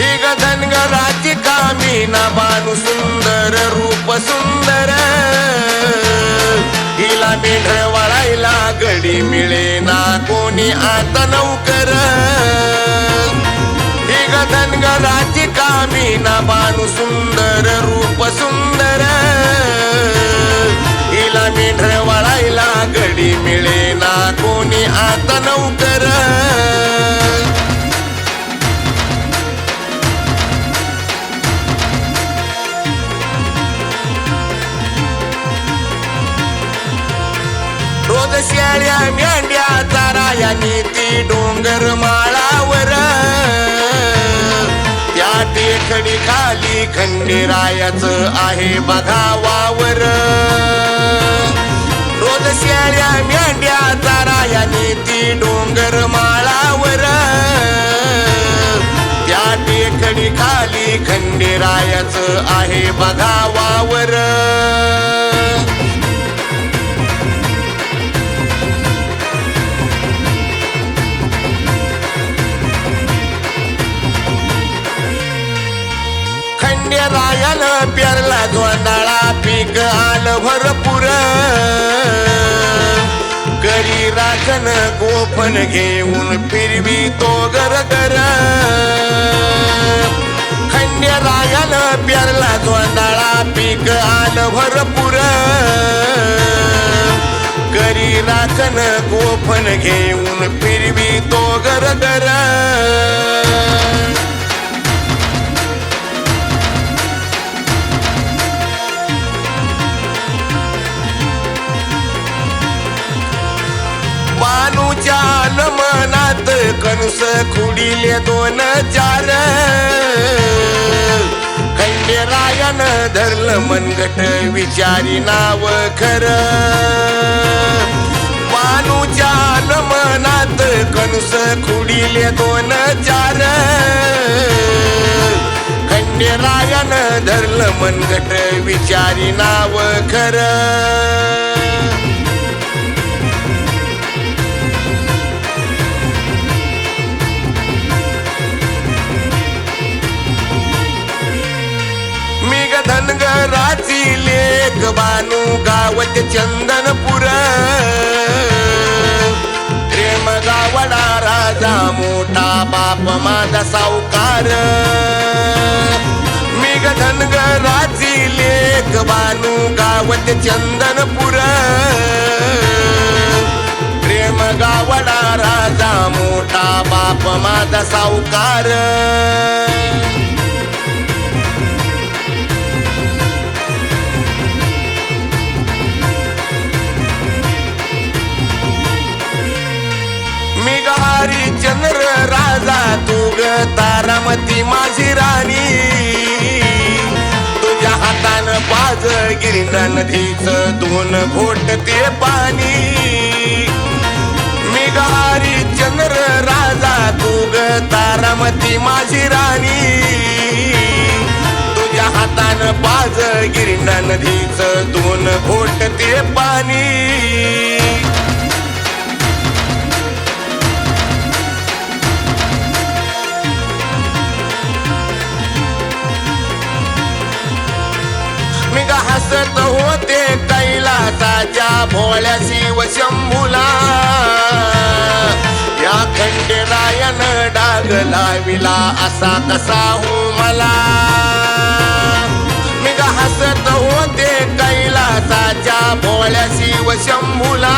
ही धनगराची कामी ना बानू सुंदर रूप सुंदर हिला मेंढर वळायला गडी मिळे ना कोणी आता नौकर ही धनगराची कामी ना बानू सुंदर रूप सुंदर शेळ्या मेंढ्या चारा ती डोंगर माळावर. त्या टेकडी खाली खंडेरायाच आहे बघा वावर. रोज शेळ्या मेंढ्या चारा ती डोंगर माळावर. त्या टेकडी खाली खंडेरायाच आहे बघा वावर. भरपूर. घरी राखन गोपन घेऊन फिरवी तो गर गर खंडेरायानं पेरला तोंडाळा पीक आल भरपूर. घरी राखन गोपन घेऊन फिरवी तो गर गर कणस खुडीले दोन चार. खंडेरायान धरलं मनगट विचारी नाव खर. बानूच्या मनात कणस खुडीले दोन चार. खंडेरायान धरलं मनगट विचारी नाव खरं. लेख गावत चंदनपुर. प्रेम गावडा राजा मोठा बाप माझा सावकार. मी ग धनगराची लेख बानू गावत चंदनपुर. प्रेम गावडा राजा मोठा बाप माझा सावकार. तू ग तारामती माझी राणी. तुझ्या हातानं पाज गिरिंदा नदीच दोन घोट ते पाणी. मी चंद्र राजा तू ग तारामती माझी राणी. तुझ्या हातानं पाज गिरिंदा नदीच दोन घोट ते पाणी. भोळ्या शिव शंभूला. या खंडेरायन डाग लाविला असा कसा हो मला. मी हसत होते कैलासाच्या भोळ्या शिव शंभूला.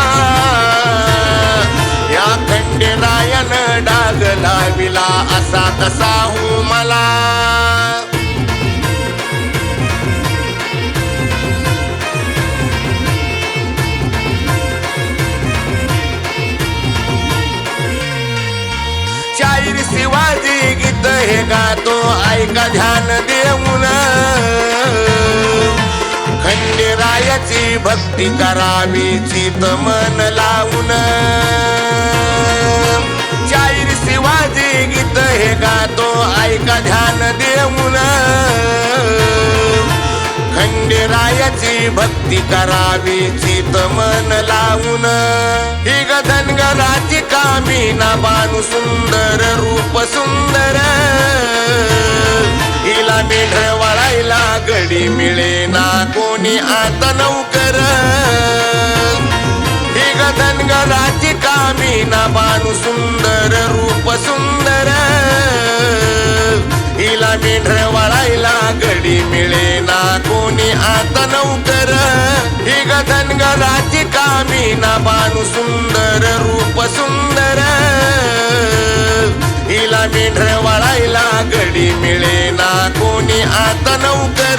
या खंडेरायन डाग लाविला असा कसा हो मला. हे गातो ऐका ध्यान देऊन. खंडेरायाची भक्ती करावी चित मन खंडेरायाची भक्ती करावी चित मन लावून. हि गधनगराची कामी ना बानू सुंदर रूप सुंदर. हिला मेंढर वळायला गडी मिळे ना कोणी आता नौकर. हि गधनगराची कामी ना बानू सुंदर रूप सुंदर. हिला मेंढर वळायला गडी मिळे आता नौकर ही धनगराची कामी ना बानू सुंदर रूप सुंदर. हिला मेंढर वळायला गडी मिळे ना कोणी आता नौकर.